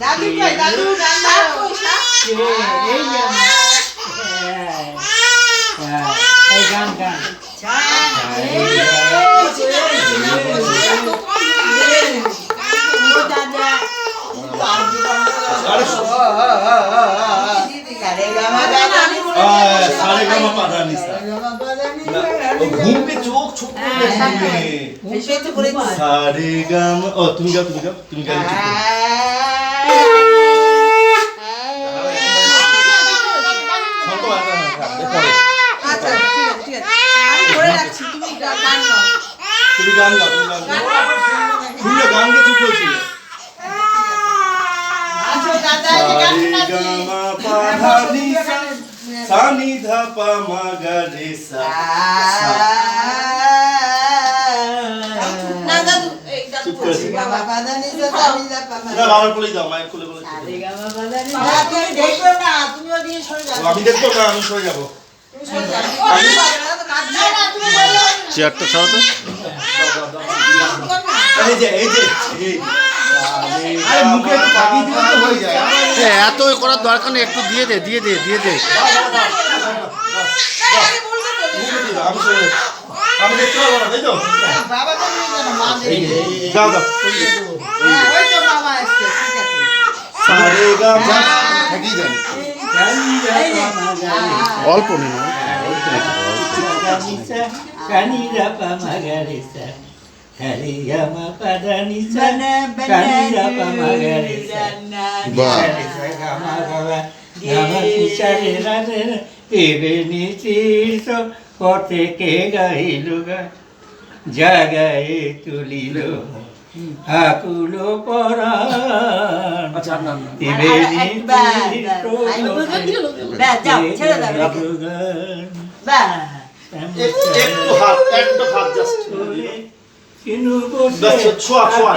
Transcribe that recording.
দাদু কই দাদু গান গাও এই যে হ্যাঁ, এই গান গান সারে গামা পাধা নিসা ঘুমবে চোখ ছোট ঘুমবে সারে গামা। ও তুমি গাও তুমি গাও তুমি গান গাও। তুমি গান গাও তুমি গান গাও। তুমি চুপ হয়েছিল সানি ধা পা মা গা রে সা হয়ে এ, এত করার দরকার নেই একটু দিয়ে দে দিয়ে দে দিয়ে দে আমি সরে যাব। আমি দেখতে পারব না তাই তো যাও হ্যাঁ গা অল্প নিশিস পথে কে গাইল গা জাগায়ে তুলিল। আকুল পরাণ ছোঁয়া ছোঁয়া